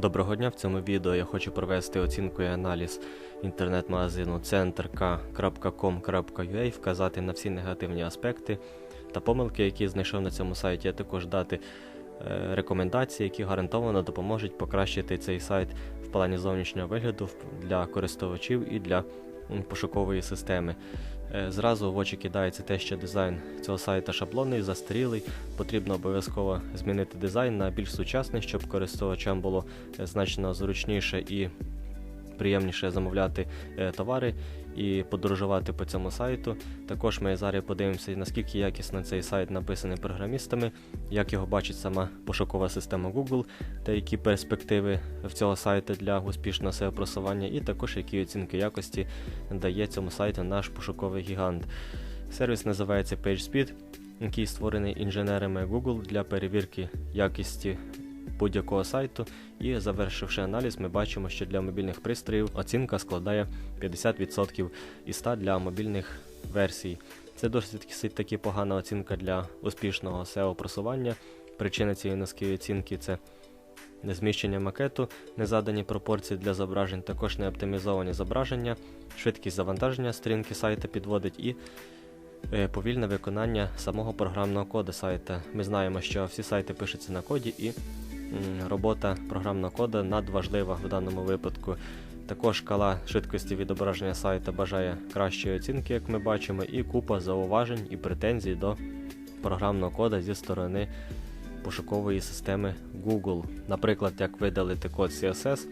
Доброго дня! В цьому відео я хочу провести оцінку і аналіз інтернет-магазину centrk.com.ua, вказати на всі негативні аспекти та помилки, які знайшов на цьому сайті, а також дати е, рекомендації, які гарантовано допоможуть покращити цей сайт в плані зовнішнього вигляду для користувачів і для пошукової системи. Е, Зразу в очі кидається те, що дизайн цього сайта шаблонний, застарілий. Потрібно обов'язково змінити дизайн на більш сучасний, щоб користувачам було е, значно зручніше і приємніше замовляти е, товари і подорожувати по цьому сайту. Також ми зараз подивимося, наскільки якісно цей сайт написаний програмістами, як його бачить сама пошукова система Google, та які перспективи в цього сайту для успішного SEO просування, і також які оцінки якості дає цьому сайту наш пошуковий гігант. Сервіс називається PageSpeed, який створений інженерами Google для перевірки якості будь-якого сайту. І завершивши аналіз, ми бачимо, що для мобільних пристроїв оцінка складає 50% і 100 для мобільних версій. Це досить таки погана оцінка для успішного SEO просування. Причина цієї низької оцінки це незміщення макету, незадані пропорції для зображень, також не оптимізовані зображення, швидкість завантаження сторінки сайта підводить і е, повільне виконання самого програмного коду сайта. Ми знаємо, що всі сайти пишуться на коді і робота програмного коду надважлива в даному випадку. Також шкала швидкості відображення сайта бажає кращої оцінки, як ми бачимо, і купа зауважень і претензій до програмного кода зі сторони пошукової системи Google. Наприклад, як видалити код CSS,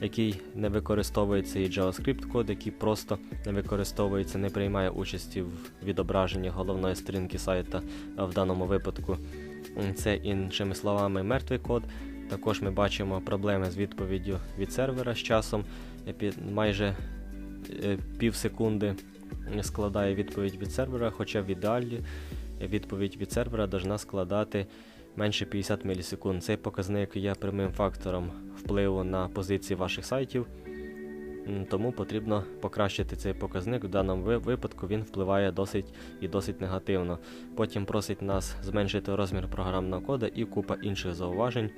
який не використовується, і JavaScript код, який просто не використовується, не приймає участі в відображенні головної сторінки сайта в даному випадку. Це іншими словами мертвий код. Також ми бачимо проблеми з відповіддю від сервера з часом. е, Майже е, пів секунди складає відповідь від сервера, хоча в ідеалі відповідь від сервера должна складати менше 50 мілісекунд. Цей показник є прямим фактором впливу на позиції ваших сайтів, тому потрібно покращити цей показник. В даному випадку він впливає досить і досить негативно. Потім просить нас зменшити розмір програмного кода і купа інших зауважень,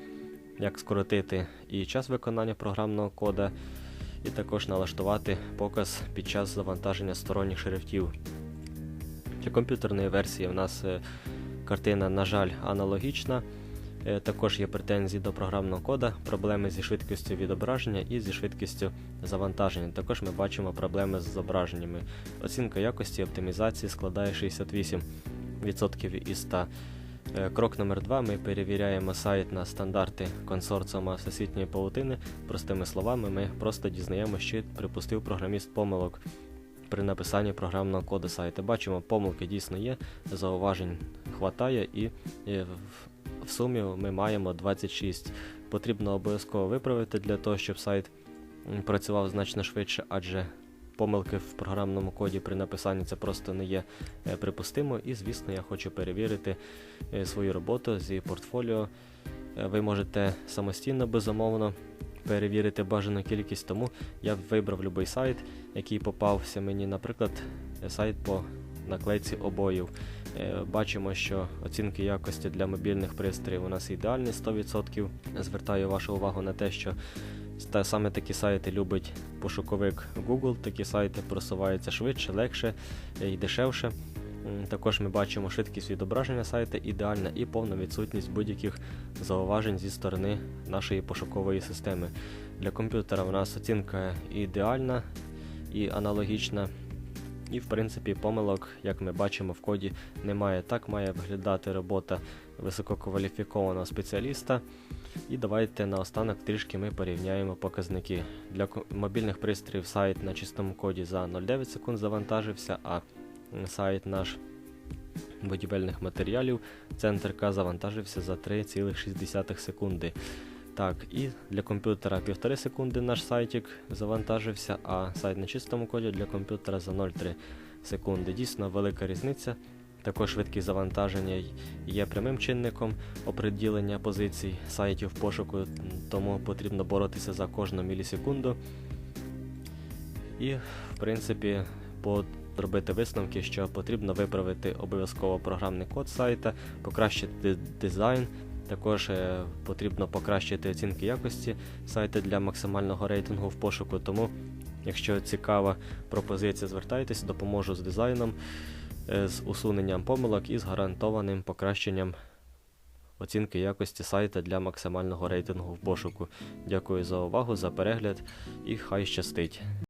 як скоротити і час виконання програмного кода, і також налаштувати показ під час завантаження сторонніх шрифтів. Для комп'ютерної версії в нас е, картина, на жаль, аналогічна. Е, Також є претензії до програмного кода, проблеми зі швидкістю відображення і зі швидкістю завантаження. Також ми бачимо проблеми з зображеннями. Оцінка якості оптимізації складає 68% із 100. Е, Крок номер 2 Ми перевіряємо сайт на стандарти консорціума всесвітньої паутини. Простими словами, ми просто дізнаємося, чи припустив програміст помилок при написанні програмного коду сайта. Бачимо, помилки дійсно є, зауважень хватає, і е, в- сумі ми маємо 26. Потрібно обов'язково виправити для того, щоб сайт працював значно швидше, адже помилки в програмному коді при написанні це просто не є е, припустимо. І, звісно, я хочу перевірити е, свою роботу зі портфоліо. Е, Ви можете самостійно, безумовно, перевірити бажану кількість, тому я вибрав будь-який сайт, який попався мені, наприклад, сайт по наклейці обоїв. Е, Бачимо, що оцінки якості для мобільних пристроїв у нас ідеальні 100%. Звертаю вашу увагу на те, що саме такі сайти любить пошуковик Google, такі сайти просуваються швидше, легше е, і дешевше. Також ми бачимо швидкість відображення сайта ідеальна і повна відсутність будь-яких зауважень зі сторони нашої пошукової системи. Для комп'ютера у нас оцінка ідеальна і аналогічна. І, в принципі, помилок, як ми бачимо в коді, немає. Так має виглядати робота висококваліфікованого спеціаліста. І давайте наостанок трішки ми порівняємо показники. Для мобільних пристроїв сайт на чистому коді за 0,9 секунд завантажився, а сайт наш будівельних матеріалів центр К завантажився за 3,6 секунди. Так, і для комп'ютера 1,5 секунди наш сайтик завантажився, а сайт на чистому коді для комп'ютера за 0,3 секунди. Дійсно велика різниця. Також швидкість завантаження є прямим чинником оприділення позицій сайтів пошуку, тому потрібно боротися за кожну мілісекунду. І, в принципі, зробити висновки, що потрібно виправити обов'язково програмний код сайта, покращити дизайн Також е, потрібно покращити оцінки якості сайту для максимального рейтингу в пошуку. Тому, якщо цікава пропозиція, звертайтеся, допоможу з дизайном, е, з усуненням помилок і з гарантованим покращенням оцінки якості сайта для максимального рейтингу в пошуку. Дякую за увагу, за перегляд і хай щастить!